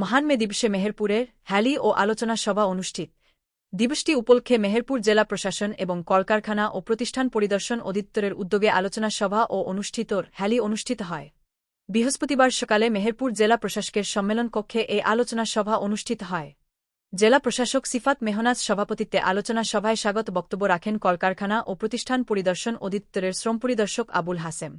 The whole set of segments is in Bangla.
মহান মে দিবসে মেহেরপুরের হ্যালি ও আলোচনা সভা অনুষ্ঠিত। দিবসটি উপলক্ষে মেহেরপুর জেলা প্রশাসন এবং কলকারখানা ও প্রতিষ্ঠান পরিদর্শন অধিদপ্তরের উদ্যোগে আলোচনা সভা ও অনুষ্ঠিতর হ্যালি অনুষ্ঠিত হয়। বৃহস্পতিবার সকালে মেহেরপুর জেলা প্রশাসকের সম্মেলন কক্ষে এই আলোচনা সভা অনুষ্ঠিত হয়। জেলা প্রশাসক সিফাত মেহনাজ সভাপতিত্বে আলোচনা সভায় স্বাগত বক্তব্য রাখেন কলকারখানা ও প্রতিষ্ঠান পরিদর্শন অধিদপ্তরের শ্রম পরিদর্শক আবুল হাসেম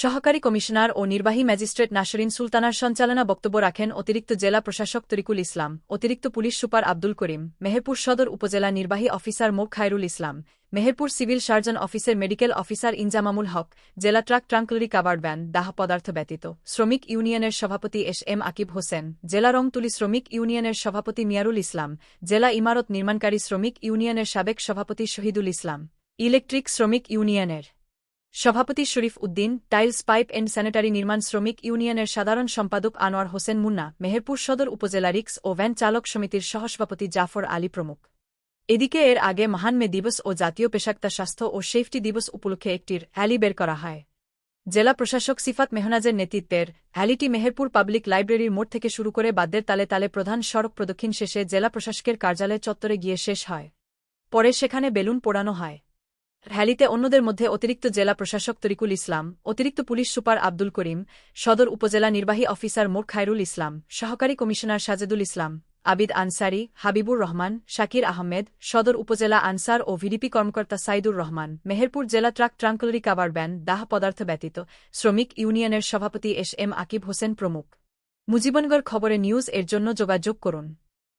সহকারী কমিশনার ও নির্বাহী ম্যাজিস্ট্রেট নাসরিন সুলতানার সঞ্চালনা বক্তব্য রাখেন অতিরিক্ত জেলা প্রশাসক তরিকুল ইসলাম, অতিরিক্ত পুলিশ সুপার আব্দুল করিম, মেহেরপুর সদর উপজেলা নির্বাহী অফিসার মোক খায়রুল ইসলাম, মেহেরপুর সিভিল সার্জন অফিসের মেডিকেল অফিসার ইনজামামুল হক, জেলা ট্রাক ট্রাঙ্কলরি কাভার ব্যান দাহ পদার্থ ব্যতীত। শ্রমিক ইউনিয়নের সভাপতি এস এম আকিব হোসেন, জেলা রংতুলি শ্রমিক ইউনিয়নের সভাপতি মিয়ারুল ইসলাম, জেলা ইমারত নির্মাণকারী শ্রমিক ইউনিয়নের সাবেক সভাপতি শহীদুল ইসলাম, ইলেকট্রিক শ্রমিক ইউনিয়নের সভাপতি Sharif Uddin, tiles, pipe and sanitary নির্মাণ শ্রমিক ইউনিয়নের সাধারণ সম্পাদক আনোয়ার হোসেন মুন্না, মেহেরপুর সদর উপজেলা রিক্স ও ভ্যান চালক সমিতির সহসভাপতি জাফর আলী প্রমুখ। এদিকে এর আগে মহান মে দিবস ও জাতীয় পেশাক্তা স্বাস্থ্য ও সেফটি দিবস উপলক্ষে একটির হ্যালি বের করা হয়। জেলা প্রশাসক সিফাত মেহনাজের নেতৃত্বের হ্যালিটি মেহেরপুর পাবলিক লাইব্রেরির মোড় থেকে শুরু করে বাদ্যের তালে তালে প্রধান সড়ক প্রদক্ষিণ শেষে জেলা প্রশাসকের কার্যালয় চত্বরে গিয়ে শেষ হয়। পরে সেখানে বেলুন পোড়ানো হয়। র্যালিতে অন্যদের মধ্যে অতিরিক্ত জেলা প্রশাসক তরিকুল ইসলাম, অতিরিক্ত পুলিশ সুপার আব্দুল করিম, সদর উপজেলা নির্বাহী অফিসার মোর খায়রুল ইসলাম, সহকারী কমিশনার সাজেদুল ইসলাম, আবিদ আনসারি, হাবিবুর রহমান, শাকির আহমেদ, সদর উপজেলা আনসার ও ভিডিপি কর্মকর্তা সাইদুর রহমান, মেহেরপুর জেলা ট্রাক ট্রাঙ্কলরি কাবার ব্যান দাহ পদার্থ ব্যতীত শ্রমিক ইউনিয়নের সভাপতি এস এম আকিব হোসেন প্রমুখ। মুজিবনগর খবরে নিউজ এর জন্য যোগাযোগ করুন।